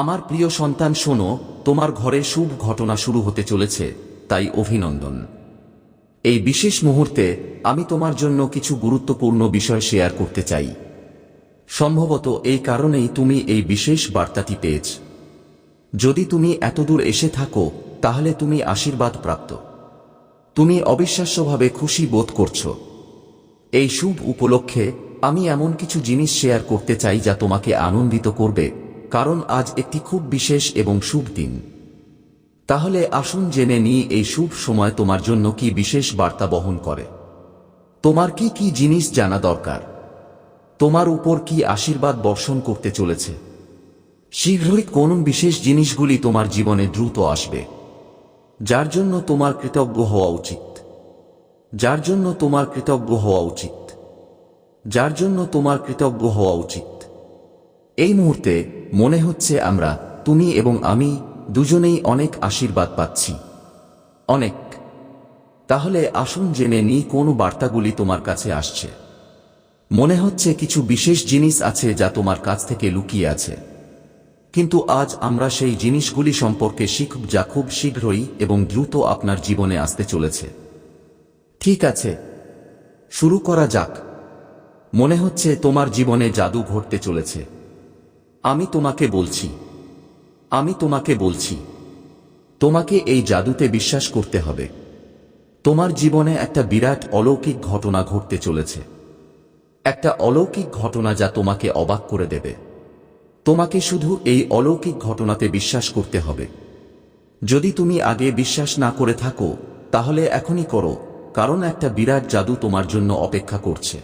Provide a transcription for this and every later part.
আমার প্রিয় সন্তান, শোনো, তোমার ঘরে শুভ ঘটনা শুরু হতে চলেছে, তাই অভিনন্দন। এই বিশেষ মুহূর্তে আমি তোমার জন্য কিছু গুরুত্বপূর্ণ বিষয় শেয়ার করতে চাই। সম্ভবত এই কারণেই তুমি এই বিশেষ বার্তাটি পেয়েছ। যদি তুমি এতদূর এসে থাকো, তাহলে তুমি আশীর্বাদ প্রাপ্ত। তুমি অবিশ্বাস্যভাবে খুশি বোধ করছ। এই শুভ উপলক্ষে আমি এমন কিছু জিনিস শেয়ার করতে চাই যা তোমাকে আনন্দিত করবে কারণ আজ একটি খুব বিশেষ এবং শুভ দিন। তাহলে আসুন জেনে নিই এই শুভ সময় তোমার জন্য কি বিশেষ বার্তা বহন করে। তোমার কি কি জিনিস জানা দরকার? তোমার উপর কি আশীর্বাদ বর্ষণ করতে চলেছে? শীঘ্রই কোন বিশেষ জিনিসগুলি তোমার জীবনে দ্রুত আসবে। যার জন্য তোমার কৃতজ্ঞ হওয়া উচিত। যার জন্য তোমার কৃতজ্ঞ হওয়া উচিত। যার জন্য তোমার কৃতজ্ঞ হওয়া উচিত। এই মুহূর্তে মনে হচ্ছে আমরা, তুমি এবং আমি দুজনেই অনেক আশীর্বাদ পাচ্ছি। অনেক। তাহলে আসুন জেনে নিই কোন বার্তাগুলি তোমার কাছে আসছে। মনে হচ্ছে কিছু বিশেষ জিনিস আছে যা তোমার কাছ থেকে লুকিয়ে আছে। কিন্তু আজ আমরা সেই জিনিসগুলি সম্পর্কে শিখব যা খুব শীঘ্রই এবং দ্রুত আপনার জীবনে আসতে চলেছে। ঠিক আছে। শুরু করা যাক। মনে হচ্ছে তোমার জীবনে জাদু ঘটতে চলেছে। আমি তোমাকে বলছি। আমি তোমাকে বলছি। তোমাকে এই জাদুতে বিশ্বাস করতে হবে। তোমার জীবনে একটা বিরাট অলৌকিক ঘটনা ঘটতে চলেছে। একটা অলৌকিক ঘটনা যা তোমাকে অবাক করে দেবে। তোমাকে শুধু এই অলৌকিক ঘটনাতে বিশ্বাস করতে হবে। যদি তুমি আগে বিশ্বাস না করে থাকো, তাহলে এখনই করো, কারণ একটা বিরাট জাদু তোমার জন্য অপেক্ষা করছে।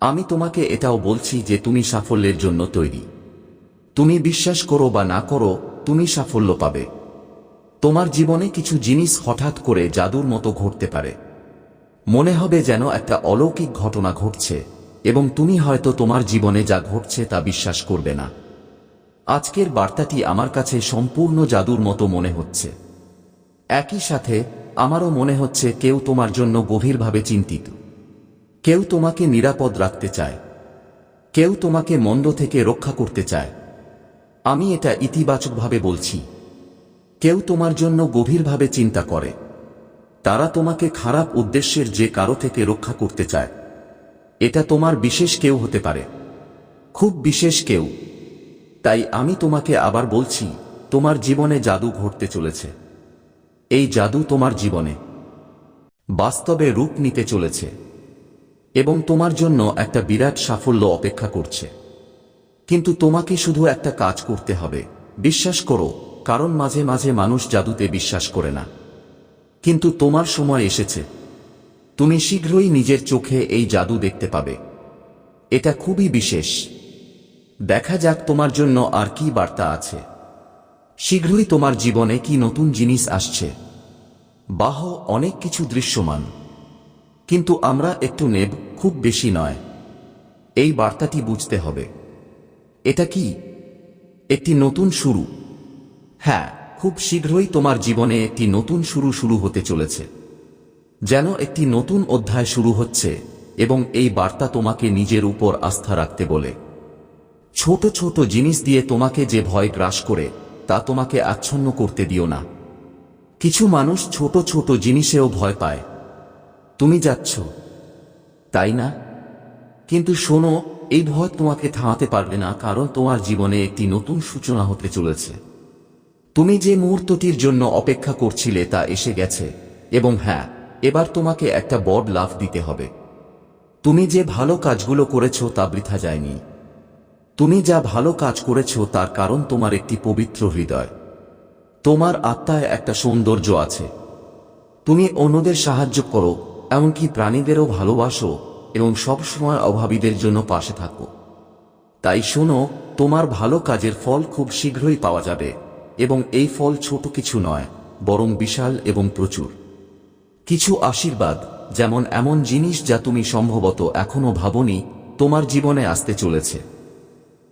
আমি তোমাকে এটাও বলছি যে তুমি সাফল্যের জন্য তৈরি। তুমি বিশ্বাস করো বা না করো, তুমি সাফল্য পাবে। তোমার জীবনে কিছু জিনিস হঠাৎ করে জাদুর মতো ঘটতে পারে। মনে হবে যেন একটা অলৌকিক ঘটনা ঘটছে, এবং তুমি হয়তো তোমার জীবনে যা ঘটছে তা বিশ্বাস করবে না। আজকের বার্তাটি আমার কাছে সম্পূর্ণ জাদুর মতো মনে হচ্ছে। একই সাথে, আমারও মনে হচ্ছে কেউ তোমার জন্য গভীরভাবে চিন্তিত। কেউ তোমাকে নিরাপদ রাখতে চায়। কেউ তোমাকে মন্দ থেকে রক্ষা করতে চায়। আমি এটা ইতিবাচকভাবে বলছি। কেউ তোমার জন্য গভীরভাবে চিন্তা করে। তারা তোমাকে খারাপ উদ্দেশ্যের যে কারও থেকে রক্ষা করতে চায়। এটা তোমার বিশেষ কেউ হতে পারে। খুব বিশেষ কেউ। তাই আমি তোমাকে আবার বলছি, তোমার জীবনে জাদু ঘটতে চলেছে। এই জাদু তোমার জীবনে। বাস্তবে রূপ নিতে চলেছে। এবং তোমার জন্য একটা বিরাট সাফল্য অপেক্ষা করছে। কিন্তু তোমাকে শুধু একটা কাজ করতে হবে। বিশ্বাস করো, কারণ মাঝে মাঝে মানুষ জাদুতে বিশ্বাস করে না। কিন্তু তোমার সময় এসেছে। তুমি শীঘ্রই নিজের চোখে এই জাদু দেখতে পাবে। এটা খুবই বিশেষ। দেখা যাক তোমার জন্য আর কি বার্তা আছে। শীঘ্রই তোমার জীবনে কি নতুন জিনিস আসছে। বাহ, অনেক কিছু দৃশ্যমান। কিন্তু আমরা একটু নেব, খুব বেশি নয়। এই বার্তাটি বুঝতে হবে। এটা কি? একটি নতুন শুরু। হ্যাঁ খুব শীঘ্রই তোমার জীবনে একটি নতুন শুরু শুরু হতে চলেছে। যেন একটি নতুন অধ্যায় শুরু হচ্ছে এবং এই বার্তা তোমাকে নিজের উপর আস্থা রাখতে বলে। ছোট ছোট জিনিস দিয়ে তোমাকে যে ভয় গ্রাস করে, তা তোমাকে আচ্ছন্ন করতে দিও না। কিছু মানুষ ছোট ছোট জিনিসেও ভয় পায়। তুমি যাচ্ছ। তাই না? কিন্তু শোনো এই ভয় তোমাকে থামাতে পারবে না, কারণ তোমার জীবনে একটি নতুন সূচনা হতে চলেছে। তুমি যে মুহূর্তটির জন্য অপেক্ষা করছিলে তা এসে গেছে, এবং হ্যাঁ এবার তোমাকে একটা বড় লাভ দিতে হবে। তুমি যে ভালো কাজগুলো করেছ তা বৃথা যায়নি। তুমি যা ভালো কাজ করেছ তার কারণ তোমার একটি পবিত্র হৃদয়। তোমার আত্মায় একটা সৌন্দর্য আছে। তুমি অন্যদের সাহায্য করো, এমনকি প্রাণীদেরও ভালোবাসো। এবং সবসময় অভাবীদের জন্য পাশে থাকো। তাই শোনো, তোমার ভালো কাজের ফল খুব শীঘ্রই পাওয়া যাবে, এবং এই ফল ছোট কিছু নয়, বরং বিশাল এবং প্রচুর। কিছু আশীর্বাদ, যেমন এমন জিনিস যা তুমি সম্ভবত এখনও ভাবনি, তোমার জীবনে আসতে চলেছে।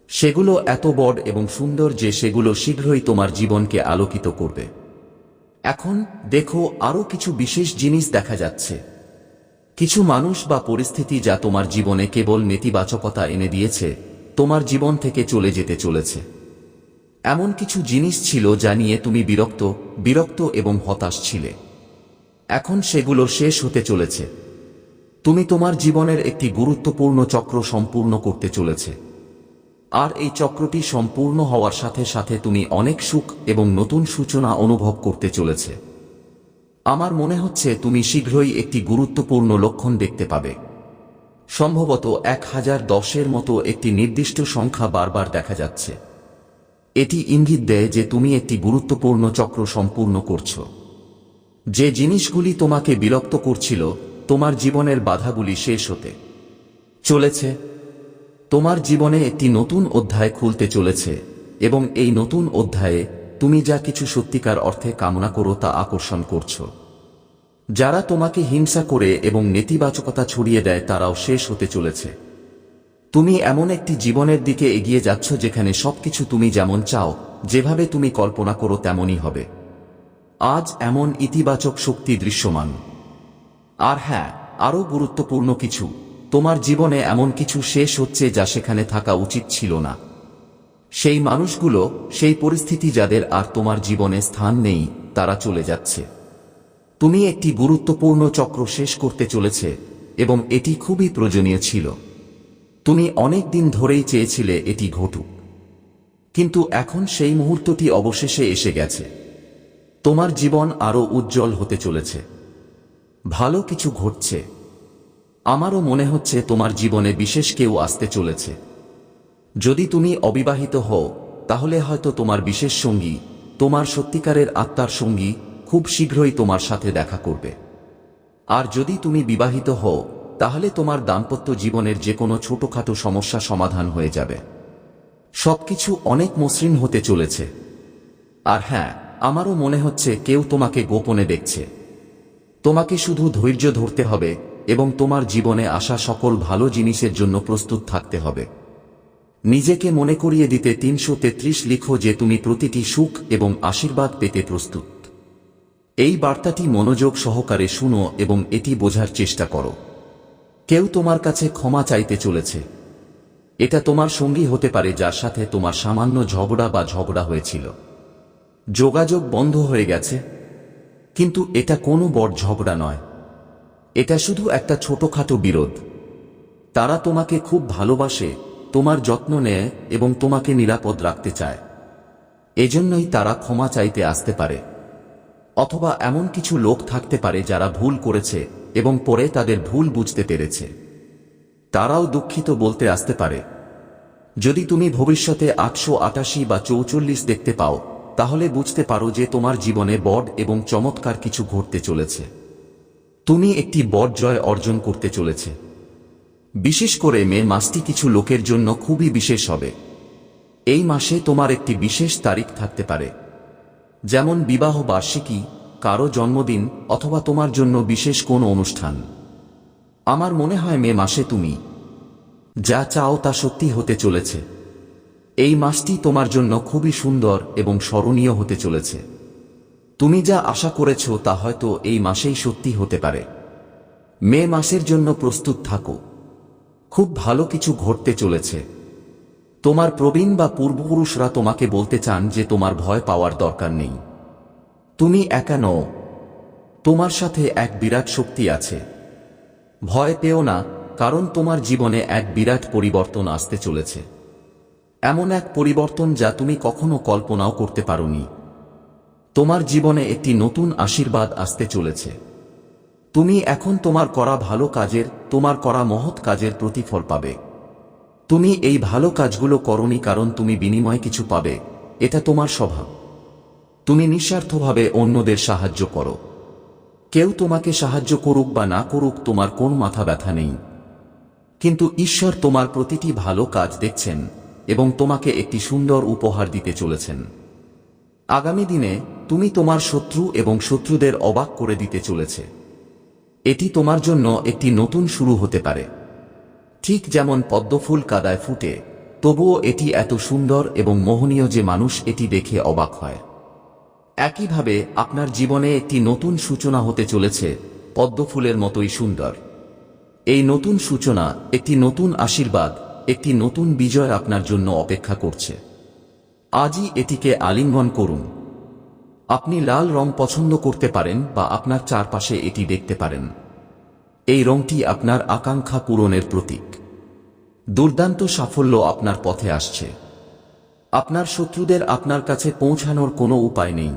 সেগুলো এত বড় এবং সুন্দর যে সেগুলো শীঘ্রই তোমার জীবনকে আলোকিত করবে। এখন দেখো, আরও কিছু বিশেষ জিনিস দেখা যাচ্ছে। কিছু মানুষ বা পরিস্থিতি যা তোমার জীবনে কেবল নেতিবাচকতা এনে দিয়েছে, তোমার জীবন থেকে চলে যেতে চলেছে। এমন কিছু জিনিস ছিল যা নিয়ে তুমি বিরক্ত বিরক্ত এবং হতাশ ছিলে। এখন সেগুলো শেষ হতে চলেছে। তুমি তোমার জীবনের একটি গুরুত্বপূর্ণ চক্র সম্পূর্ণ করতে চলেছে। আর এই চক্রটি সম্পূর্ণ হওয়ার সাথে সাথে তুমি অনেক সুখ এবং নতুন সূচনা অনুভব করতে চলেছে। আমার মনে হচ্ছে তুমি শীঘ্রই একটি গুরুত্বপূর্ণ লক্ষণ দেখতে পাবে। সম্ভবত এক হাজার দশের মতো একটি নির্দিষ্ট সংখ্যা বারবার দেখা যাচ্ছে। এটি ইঙ্গিত দেয় যে তুমি একটি গুরুত্বপূর্ণ চক্র সম্পূর্ণ করছ। যে জিনিসগুলি তোমাকে বিরক্ত করছিল, তোমার জীবনের বাধাগুলি শেষ হতে চলেছে। তোমার জীবনে একটি নতুন অধ্যায় খুলতে চলেছে এবং এই নতুন অধ্যায়ে তুমি যা কিছু সত্যিকার অর্থে কামনা করো তা আকর্ষণ করছ। যারা তোমাকে হিংসা করে এবং নেতিবাচকতা ছড়িয়ে দেয় তারাও শেষ হতে চলেছে। তুমি এমন একটি জীবনের দিকে এগিয়ে যাচ্ছ যেখানে সবকিছু তুমি যেমন চাও, যেভাবে তুমি কল্পনা করো তেমনই হবে। আজ এমন ইতিবাচক শক্তি দৃশ্যমান। আর হ্যাঁ আরও গুরুত্বপূর্ণ কিছু, তোমার জীবনে এমন কিছু শেষ হচ্ছে যা সেখানে থাকা উচিত ছিল না। সেই মানুষগুলো, সেই পরিস্থিতি যাদের আর তোমার জীবনে স্থান নেই, তারা চলে যাচ্ছে। তুমি একটি গুরুত্বপূর্ণ চক্র শেষ করতে চলেছে, এবং এটি খুবই প্রয়োজনীয় ছিল। তুমি অনেক দিন ধরেই চেয়েছিলে এটি ঘটুক। কিন্তু এখন সেই মুহূর্তটি অবশেষে এসে গেছে। তোমার জীবন আরও উজ্জ্বল হতে চলেছে। ভালো কিছু ঘটছে। আমারও মনে হচ্ছে তোমার জীবনে বিশেষ কেউ আসতে চলেছে। যদি তুমি অবিবাহিত হও, তাহলে হয়তো তোমার বিশেষ সঙ্গী, তোমার সত্যিকারের আত্মার সঙ্গী খুব শীঘ্রই তোমার সাথে দেখা করবে। আর যদি তুমি বিবাহিত হও, তাহলে তোমার দাম্পত্য জীবনের যে কোনো ছোটখাটো সমস্যা সমাধান হয়ে যাবে। সবকিছু অনেক মসৃণ হতে চলেছে। আর হ্যাঁ আমারও মনে হচ্ছে কেউ তোমাকে গোপনে দেখছে। তোমাকে শুধু ধৈর্য ধরতে হবে এবং তোমার জীবনে আসা সকল ভালো জিনিসের জন্য প্রস্তুত থাকতে হবে। নিজেকে মনে করিয়ে দিতে তিনশো তেত্রিশ লিখো যে তুমি প্রতিটি সুখ এবং আশীর্বাদ পেতে প্রস্তুত। এই বার্তাটি মনোযোগ সহকারে শুনো এবং এটি বোঝার চেষ্টা করো। কেউ তোমার কাছে ক্ষমা চাইতে চলেছে। এটা তোমার সঙ্গী হতে পারে যার সাথে তোমার সামান্য ঝগড়া বা ঝগড়া হয়েছিল। যোগাযোগ বন্ধ হয়ে গেছে। কিন্তু এটা কোনো বড় ঝগড়া নয়। এটা শুধু একটা ছোটখাটো বিরোধ। তারা তোমাকে খুব ভালোবাসে তোমার যত্ন নেয় এবং তোমাকে নিরাপদ রাখতে চায়। এজন্যই তারা ক্ষমা চাইতে আসতে পারে। অথবা এমন কিছু লোক থাকতে পারে যারা ভুল করেছে এবং পরে তাদের ভুল বুঝতে পেরেছে। তারাও দুঃখিত বলতে আসতে পারে। যদি তুমি ভবিষ্যতে আটশো আটাশি বা চৌচল্লিশ দেখতে পাও, তাহলে বুঝতে পারো যে তোমার জীবনে বড এবং চমৎকার কিছু ঘটতে চলেছে। তুমি একটি বড জয় অর্জন করতে চলেছে। বিশেষ করে মে মাসটি কিছু লোকের জন্য খুবই বিশেষ হবে। এই মাসে তোমার একটি বিশেষ তারিখ থাকতে পারে। যেমন বিবাহ বার্ষিকী, কারও জন্মদিন, অথবা তোমার জন্য বিশেষ কোনো অনুষ্ঠান। আমার মনে হয় মে মাসে তুমি যা চাও তা সত্যি হতে চলেছে। এই মাসটি তোমার জন্য খুবই সুন্দর এবং স্মরণীয় হতে চলেছে। তুমি যা আশা করেছ তা হয়তো এই মাসেই সত্যি হতে পারে। মে মাসের জন্য প্রস্তুত থাকো। খুব ভালো কিছু ঘটতে চলেছে। তোমার প্রবীণ বা পূর্বপুরুষরা তোমাকে বলতে চান যে তোমার ভয় পাওয়ার দরকার নেই। তুমি একা নও। তোমার সাথে এক বিরাট শক্তি আছে। ভয় পেও না, কারণ তোমার জীবনে এক বিরাট পরিবর্তন আসতে চলেছে। এমন এক পরিবর্তন যা তুমি কখনো কল্পনাও করতে পারোনি। তোমার জীবনে একটি নতুন আশীর্বাদ আসতে চলেছে। তুমি এখন তোমার করা ভালো কাজের, তোমার করা মহৎ কাজের প্রতিফল পাবে। তুমি এই ভালো কাজগুলো করনি কারণ তুমি বিনিময় কিছু পাবে, এটা তোমার স্বভাব। তুমি নিঃস্বার্থভাবে অন্যদের সাহায্য করো। কেউ তোমাকে সাহায্য করুক বা না করুক, তোমার কোন মাথা ব্যথা নেই। কিন্তু ঈশ্বর তোমার প্রতিটি ভালো কাজ দেখছেন এবং তোমাকে একটি সুন্দর উপহার দিতে চলেছেন। আগামী দিনে তুমি তোমার শত্রু এবং শত্রুদের অবাক করে দিতে চলেছে। এটি তোমার জন্য একটি নতুন শুরু হতে পারে। ঠিক যেমন পদ্মফুল কাদায় ফুটে, তবুও এটি এত সুন্দর এবং মোহনীয় যে মানুষ এটি দেখে অবাক হয়। একইভাবে, আপনার জীবনে একটি নতুন সূচনা হতে চলেছে, পদ্মফুলের মতোই সুন্দর। এই নতুন সূচনা, একটি নতুন আশীর্বাদ, একটি নতুন বিজয় আপনার জন্য অপেক্ষা করছে। আজই এটিকে আলিঙ্গন করুন। আপনি লাল রং পছন্দ করতে পারেন বা আপনার চারপাশে এটি দেখতে পারেন। এই রংটি আপনার আকাঙ্ক্ষা পূরণের প্রতীক। দুর্দান্ত সাফল্য আপনার পথে আসছে। আপনার শত্রুদের আপনার কাছে পৌঁছানোর কোনো উপায় নেই।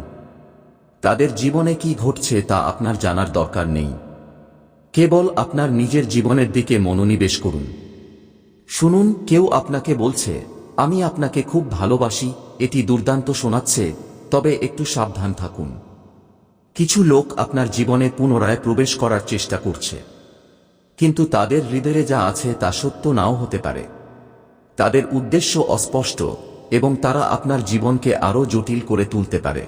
তাদের জীবনে কি ঘটছে তা আপনার জানার দরকার নেই। কেবল আপনার নিজের জীবনের দিকে মনোনিবেশ করুন। শুনুন, কেউ আপনাকে বলছে, আমি আপনাকে খুব ভালোবাসি, এটি দুর্দান্ত শোনাচ্ছে তবে একটু সাবধান থাকুন। কিছু লোক আপনার জীবনে পুনরায় প্রবেশ করার চেষ্টা করছে। কিন্তু তাদের হৃদয়ে যা আছে তা সত্য নাও হতে পারে। তাদের উদ্দেশ্য অস্পষ্ট এবং তারা আপনার জীবনকে আরও জটিল করে তুলতে পারে।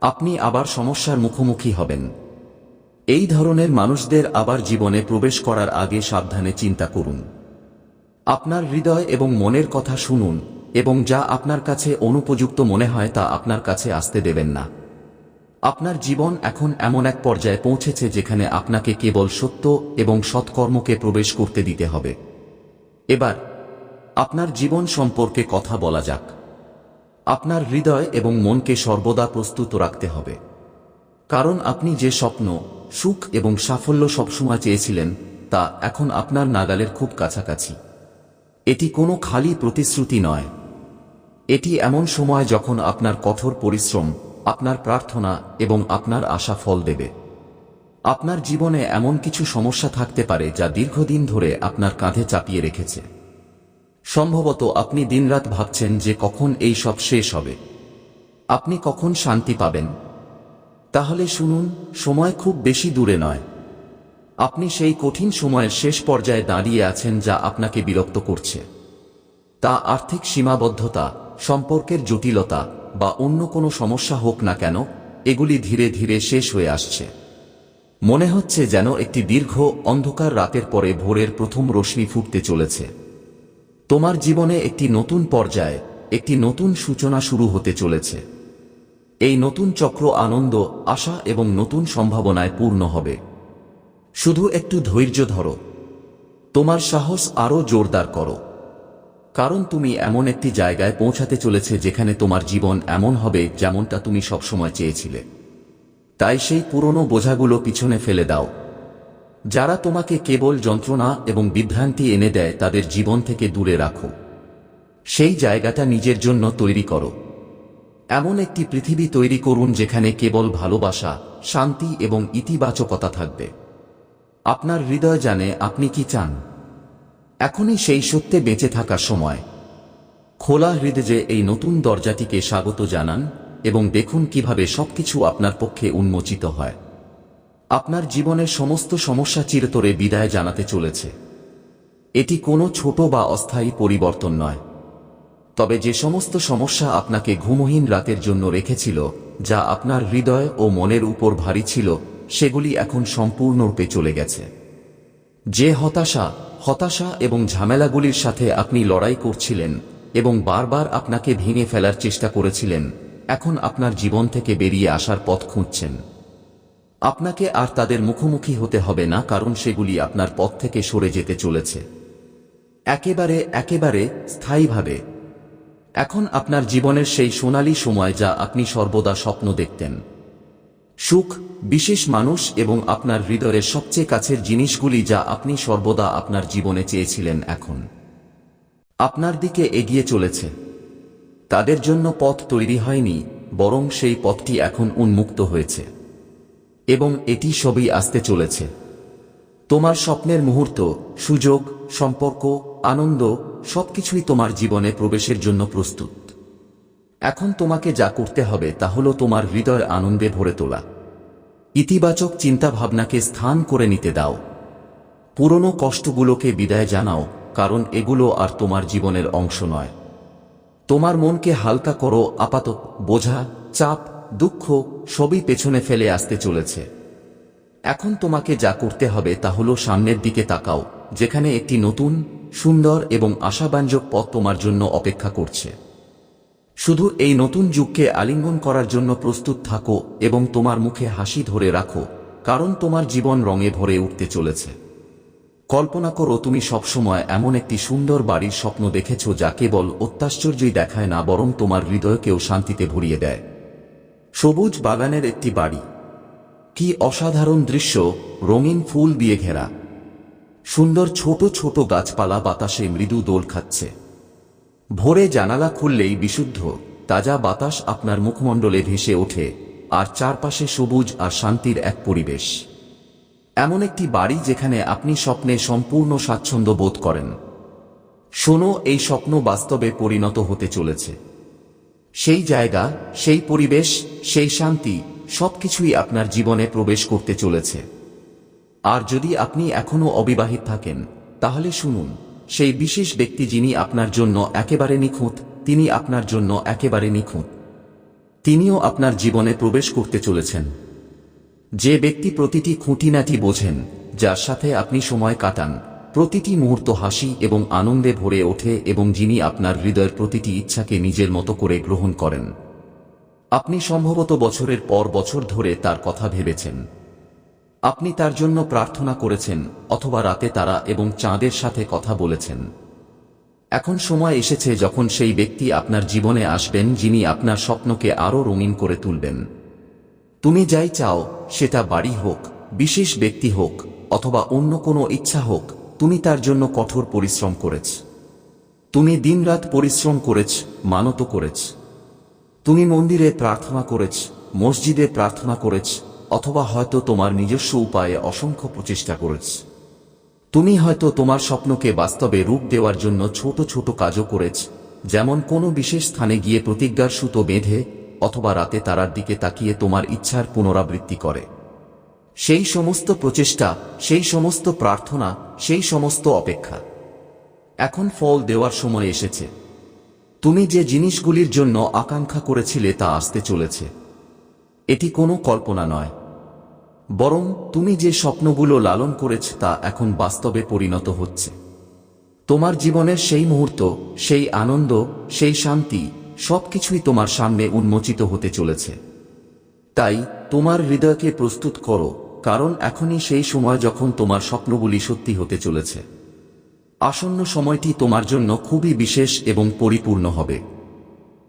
আপনি আবার সমস্যার মুখোমুখি হবেন। এই ধরনের মানুষদের আবার জীবনে প্রবেশ করার আগে সাবধানে চিন্তা করুন। আপনার হৃদয় এবং মনের কথা শুনুন এবং যা আপনার কাছে অনুপযুক্ত মনে হয় তা আপনার কাছে আসতে দেবেন না। আপনার জীবন এখন এমন এক পর্যায়ে পৌঁছেছে যেখানে আপনাকে কেবল সত্য এবং সৎকর্মকে প্রবেশ করতে দিতে হবে। এবার, আপনার জীবন সম্পর্কে কথা বলা যাক। আপনার হৃদয় এবং মনকে সর্বদা প্রস্তুত রাখতে হবে। কারণ আপনি যে স্বপ্ন, সুখ এবং সাফল্য সবসময় চেয়েছিলেন, তা এখন আপনার নাগালের খুব কাছাকাছি। এটি কোনো খালি প্রতিশ্রুতি নয়। এটি এমন সময় যখন আপনার কঠোর পরিশ্রম, আপনার প্রার্থনা এবং আপনার আশা ফল দেবে। আপনার জীবনে এমন কিছু সমস্যা থাকতে পারে যা দীর্ঘদিন ধরে আপনার কাঁধে চাপিয়ে রেখেছে। সম্ভবত আপনি দিনরাত ভাবছেন যে কখন এই সব শেষ হবে। আপনি কখন শান্তি পাবেন? তাহলে শুনুন, সময় খুব বেশি দূরে নয়। আপনি সেই কঠিন সময়ের শেষ পর্যায়ে দাঁড়িয়ে আছেন যা আপনাকে বিরক্ত করছে। তা আর্থিক সীমাবদ্ধতা সম্পর্কের জটিলতা বা অন্য কোনো সমস্যা হোক না কেন, এগুলি ধীরে ধীরে শেষ হয়ে আসছে। মনে হচ্ছে যেন একটি দীর্ঘ, অন্ধকার রাতের পরে ভোরের প্রথম রশ্মি ফুটতে চলেছে। তোমার জীবনে একটি নতুন পর্যায়ে, একটি নতুন সূচনা শুরু হতে চলেছে। এই নতুন চক্র আনন্দ, আশা এবং নতুন সম্ভাবনায় পূর্ণ হবে। শুধু একটু ধৈর্য ধরো। তোমার সাহস আরও জোরদার করো। কারণ তুমি এমন একটি জায়গায় পৌঁছাতে চলেছে যেখানে তোমার জীবন এমন হবে যেমনটা তুমি সবসময় চেয়েছিলে। তাই সেই পুরনো বোঝাগুলো পিছনে ফেলে দাও। যারা তোমাকে কেবল যন্ত্রণা এবং বিভ্রান্তি এনে দেয়, তাদের জীবন থেকে দূরে রাখো। সেই জায়গাটা নিজের জন্য তৈরি করো। এমন একটি পৃথিবী তৈরি করুন যেখানে কেবল ভালোবাসা, শান্তি এবং ইতিবাচকতা থাকবে। আপনার হৃদয় জানে আপনি কি চান। এখনই সেই সত্যে বেঁচে থাকার সময়। খোলা হৃদয়ে এই নতুন দরজাটিকে স্বাগত জানান এবং দেখুন কীভাবে সবকিছু আপনার পক্ষে উন্মোচিত হয়। আপনার জীবনের সমস্ত সমস্যা চিরতরে বিদায় জানাতে চলেছে। এটি কোনো ছোট বা অস্থায়ী পরিবর্তন নয়। তবে যে সমস্ত সমস্যা আপনাকে ঘুমহীন রাতের জন্য রেখেছিল, যা আপনার হৃদয় ও মনের উপর ভারী ছিল, সেগুলি এখন সম্পূর্ণরূপে চলে গেছে। যে হতাশা হতাশা এবং ঝামেলাগুলির সাথে আপনি লড়াই করছিলেন এবং বারবার আপনাকে ভেঙে ফেলার চেষ্টা করেছিলেন, এখন আপনার জীবন থেকে বেরিয়ে আসার পথ খুঁজছেন। আপনাকে আর তাদের মুখোমুখি হতে হবে না কারণ সেগুলি আপনার পথ থেকে সরে যেতে চলেছে। একেবারে একেবারে স্থায়ীভাবে। এখন আপনার জীবনের সেই সোনালী সময় যা আপনি সর্বদা স্বপ্ন দেখতেন। সুখ, বিশেষ মানুষ এবং আপনার হৃদয়ের সবচেয়ে কাছের জিনিসগুলি যা আপনি সর্বদা আপনার জীবনে চেয়েছিলেন এখন। আপনার দিকে এগিয়ে চলেছে। তাদের জন্য পথ তৈরি হয়নি, বরং সেই পথটি এখন উন্মুক্ত হয়েছে। এবং এটি সবই আসতে চলেছে। তোমার স্বপ্নের মুহূর্ত, সুযোগ, সম্পর্ক, আনন্দ, সবকিছুই তোমার জীবনে প্রবেশের জন্য প্রস্তুত। এখন তোমাকে যা করতে হবে তা হল তোমার হৃদয় আনন্দে ভরে তোলা। ইতিবাচক চিন্তাভাবনাকে স্থান করে নিতে দাও। পুরনো কষ্টগুলোকে বিদায় জানাও, কারণ এগুলো আর তোমার জীবনের অংশ নয়। তোমার মনকে হালকা করো, আপাতত বোঝা, চাপ, দুঃখ সবই পেছনে ফেলে আসতে চলেছে। এখন তোমাকে যা করতে হবে তা হল সামনের দিকে তাকাও, যেখানে একটি নতুন, সুন্দর এবং আশাব্যঞ্জক পথ তোমার জন্য অপেক্ষা করছে। শুধু এই নতুন যুগকে আলিঙ্গন করার জন্য প্রস্তুত থাকো এবং তোমার মুখে হাসি ধরে রাখো, কারণ তোমার জীবন রঙে ভরে উঠতে চলেছে। কল্পনা করো তুমি সবসময় এমন একটি সুন্দর বাড়ির স্বপ্ন দেখেছ যা কেবল অত্যাশ্চর্যই দেখায় না, বরং তোমার হৃদয়কেও শান্তিতে ভরিয়ে দেয়। সবুজ বাগানের একটি বাড়ি। কি অসাধারণ দৃশ্য, রঙিন ফুল দিয়ে ঘেরা। সুন্দর ছোট ছোট গাছপালা বাতাসে মৃদু দোল খাচ্ছে। ভোরে জানালা খুললেই বিশুদ্ধ, তাজা বাতাস আপনার মুখমণ্ডলে ভেসে ওঠে, আর চারপাশে সবুজ আর শান্তির এক পরিবেশ। এমন একটি বাড়ি যেখানে আপনি স্বপ্নে সম্পূর্ণ স্বাচ্ছন্দ্য বোধ করেন। শোনো, এই স্বপ্ন বাস্তবে পরিণত হতে চলেছে। সেই জায়গা, সেই পরিবেশ, সেই শান্তি সবকিছুই আপনার জীবনে প্রবেশ করতে চলেছে। আর যদি আপনি এখনও অবিবাহিত থাকেন, তাহলে শুনুন সেই বিশেষ ব্যক্তি যিনি আপনার জন্য একেবারে নিখুঁত, তিনি আপনার জন্য একেবারে নিখুঁত। তিনিও আপনার জীবনে প্রবেশ করতে চলেছেন। যে ব্যক্তি প্রতিটি খুঁটিনাটি বোঝেন, যার সাথে আপনি সময় কাটান, প্রতিটি মুহূর্ত হাসি এবং আনন্দে ভরে ওঠে এবং যিনি আপনার হৃদয়ের প্রতিটি ইচ্ছাকে নিজের মতো করে গ্রহণ করেন। আপনি সম্ভবত বছরের পর বছর ধরে তার কথা ভেবেছেন। আপনি তার জন্য প্রার্থনা করেছেন, অথবা রাতে তারা এবং চাঁদের সাথে কথা বলেছেন। এখন সময় এসেছে যখন সেই ব্যক্তি আপনার জীবনে আসবেন, যিনি আপনার স্বপ্নকে আরও রঙিন করে তুলবেন। তুমি যাই চাও, সেটা বাড়ি হোক, বিশেষ ব্যক্তি হোক, অথবা অন্য কোনো ইচ্ছা হোক, তুমি তার জন্য কঠোর পরিশ্রম করেছ। তুমি দিনরাত পরিশ্রম করেছ, মানত করেছ। তুমি মন্দিরে প্রার্থনা করেছ, মসজিদে প্রার্থনা করেছ অথবা হয়তো তোমার নিজস্ব উপায়ে অসংখ্য প্রচেষ্টা করেছ। তুমি হয়তো তোমার স্বপ্নকে বাস্তবে রূপ দেওয়ার জন্য ছোট ছোট কাজও করেছ, যেমন কোনো বিশেষ স্থানে গিয়ে প্রতিজ্ঞার সুতো বেঁধে অথবা রাতে তারার দিকে তাকিয়ে তোমার ইচ্ছার পুনরাবৃত্তি করে। সেই সমস্ত প্রচেষ্টা, সেই সমস্ত প্রার্থনা, সেই সমস্ত অপেক্ষা এখন ফল দেওয়ার সময় এসেছে। তুমি যে জিনিসগুলির জন্য আকাঙ্ক্ষা করেছিলে তা আসতে চলেছে। এটি কোনো কল্পনা নয়। বরং তুমি যে স্বপ্নগুলো লালন করেছ তা এখন বাস্তবে পরিণত হচ্ছে। তোমার জীবনের সেই মুহূর্ত, সেই আনন্দ, সেই শান্তি, সবকিছুই তোমার সামনে উন্মোচিত হতে চলেছে। তাই তোমার হৃদয়কে প্রস্তুত করো, কারণ এখনই সেই সময় যখন তোমার স্বপ্নগুলি সত্যি হতে চলেছে। আসন্ন সময়টি তোমার জন্য খুবই বিশেষ এবং পরিপূর্ণ হবে।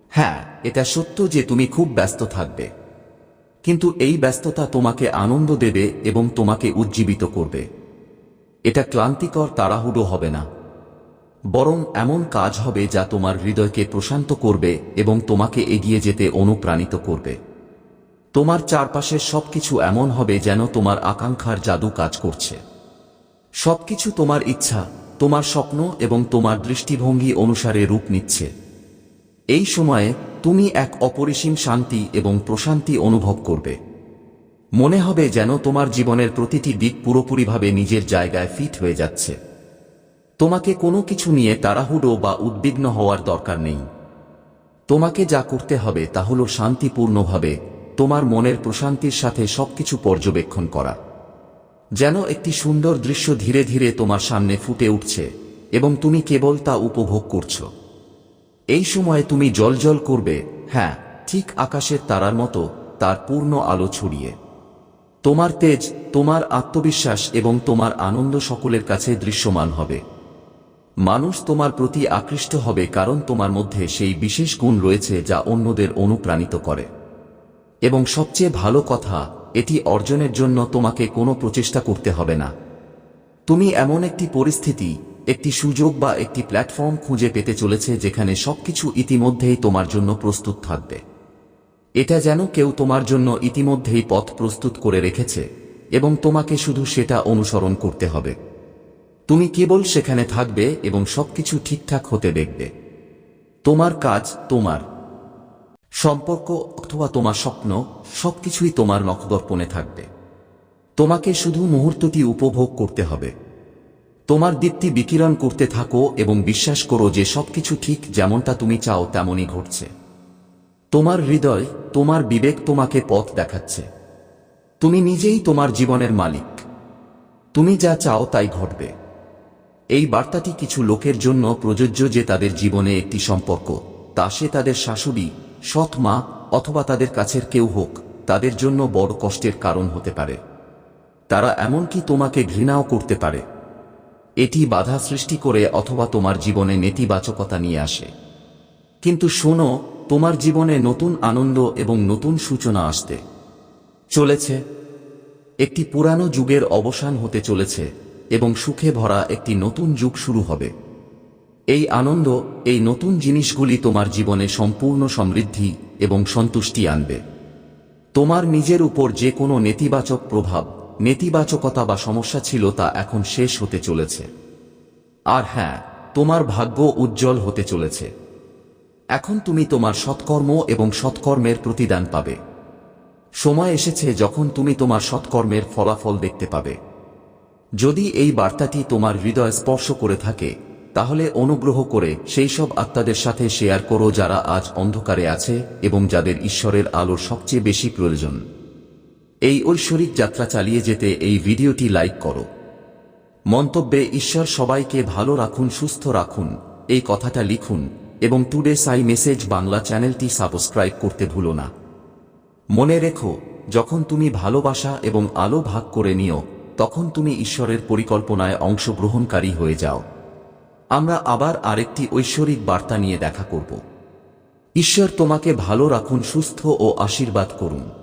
হ্যাঁ এটা সত্য যে তুমি খুব ব্যস্ত থাকবে। কিন্তু এই ব্যস্ততা তোমাকে আনন্দ দেবে এবং তোমাকে উজ্জীবিত করবে। এটা ক্লান্তিকর তাড়াহুড়ো হবে না। বরং এমন কাজ হবে যা তোমার হৃদয়কে প্রশান্ত করবে এবং তোমাকে এগিয়ে যেতে অনুপ্রাণিত করবে। তোমার চারপাশের সবকিছু এমন হবে যেন তোমার আকাঙ্ক্ষার জাদু কাজ করছে। সবকিছু তোমার ইচ্ছা, তোমার স্বপ্ন এবং তোমার দৃষ্টিভঙ্গি অনুসারে রূপ নিচ্ছে। এই সময়ে তুমি এক অপরিসীম শান্তি এবং প্রশান্তি অনুভব করবে। মনে হবে যেন তোমার জীবনের প্রতিটি দিক পুরোপুরিভাবে নিজের জায়গায় ফিট হয়ে যাচ্ছে। তোমাকে কোনো কিছু নিয়ে তাড়াহুড়ো বা উদ্বিগ্ন হওয়ার দরকার নেই। তোমাকে যা করতে হবে তা হল শান্তিপূর্ণভাবে তোমার মনের প্রশান্তির সাথে সবকিছু পর্যবেক্ষণ করা। যেন একটি সুন্দর দৃশ্য ধীরে ধীরে তোমার সামনে ফুটে উঠছে এবং তুমি কেবল তা উপভোগ করছ। এই সময়ে তুমি জলজল করবে হ্যাঁ ঠিক আকাশের তারার মতো, তার পূর্ণ আলো ছড়িয়ে। তোমার তেজ, তোমার আত্মবিশ্বাস এবং তোমার আনন্দ সকলের কাছে দৃশ্যমান হবে। মানুষ তোমার প্রতি আকৃষ্ট হবে কারণ তোমার মধ্যে সেই বিশেষ গুণ রয়েছে যা অন্যদের অনুপ্রাণিত করে। এবং সবচেয়ে ভালো কথা, এটি অর্জনের জন্য তোমাকে কোনো প্রচেষ্টা করতে হবে না। তুমি এমন একটি পরিস্থিতি একটি সুযোগ বা একটি প্ল্যাটফর্ম খুঁজে পেতে চলেছে যেখানে সবকিছু ইতিমধ্যেই তোমার জন্য প্রস্তুত থাকবে। এটা যেন কেউ তোমার জন্য ইতিমধ্যেই পথ প্রস্তুত করে রেখেছে এবং তোমাকে শুধু সেটা অনুসরণ করতে হবে। তুমি কেবল সেখানে থাকবে এবং সবকিছু ঠিকঠাক হতে দেখবে। তোমার কাজ তোমার। সম্পর্ক অথবা তোমার স্বপ্ন সবকিছুই তোমার নখদর্পণে থাকবে। তোমাকে শুধু মুহূর্তটি উপভোগ করতে হবে। তোমার দীপ্তি বিকিরণ করতে থাকো এবং বিশ্বাস করো যে সবকিছু ঠিক যেমনটা তুমি চাও তেমনই ঘটছে। তোমার হৃদয়, তোমার বিবেক তোমাকে পথ দেখাচ্ছে। তুমি নিজেই তোমার জীবনের মালিক। তুমি যা চাও তাই ঘটবে। এই বার্তাটি কিছু লোকের জন্য প্রযোজ্য যে তাদের জীবনে একটি সম্পর্ক, তা সে তাদের শাশুড়ি, সৎ মা, অথবা তাদের কাছের কেউ হোক, তাদের জন্য বড় কষ্টের কারণ হতে পারে। তারা এমনকি তোমাকে ঘৃণাও করতে পারে। এটি বাধা সৃষ্টি করে অথবা তোমার জীবনে নেতিবাচকতা নিয়ে আসে। কিন্তু শোনো, তোমার জীবনে নতুন আনন্দ এবং নতুন সূচনা আসতে চলেছে। একটি পুরানো যুগের অবসান হতে চলেছে এবং সুখে ভরা একটি নতুন যুগ শুরু হবে। এই আনন্দ, এই নতুন জিনিসগুলি তোমার জীবনে সম্পূর্ণ সমৃদ্ধি এবং সন্তুষ্টি আনবে। তোমার নিজের উপর যে কোনো নেতিবাচক প্রভাব নেতিবাচকতা বা সমস্যা ছিল তা এখন শেষ হতে চলেছে। আর হ্যাঁ তোমার ভাগ্য উজ্জ্বল হতে চলেছে। এখন তুমি তোমার সৎকর্ম এবং সৎকর্মের প্রতিদান পাবে। সময় এসেছে যখন তুমি তোমার সৎকর্মের ফলাফল দেখতে পাবে। যদি এই বার্তাটি তোমার হৃদয় স্পর্শ করে থাকে, তাহলে অনুগ্রহ করে সেই সব আত্মাদের সাথে শেয়ার করো যারা আজ অন্ধকারে আছে এবং যাদের ঈশ্বরের আলোর সবচেয়ে বেশি প্রয়োজন। এই ঐশ্বরিক যাত্রা চালিয়ে যেতে এই ভিডিওটি লাইক করো। মন্তব্যে ঈশ্বর সবাইকে ভালো রাখুন, সুস্থ রাখুন, এই কথাটা লিখুন এবং টুডে সাই মেসেজ বাংলা চ্যানেলটি সাবস্ক্রাইব করতে ভুলো না। মনে রেখো, যখন তুমি ভালোবাসা এবং আলো ভাগ করে নিও, তখন তুমি ঈশ্বরের পরিকল্পনায় অংশগ্রহণকারী হয়ে যাও। আমরা আবার আরেকটি ঐশ্বরিক বার্তা নিয়ে দেখা করব। ঈশ্বর তোমাকে ভালো রাখুন, সুস্থ ও আশীর্বাদ করুন।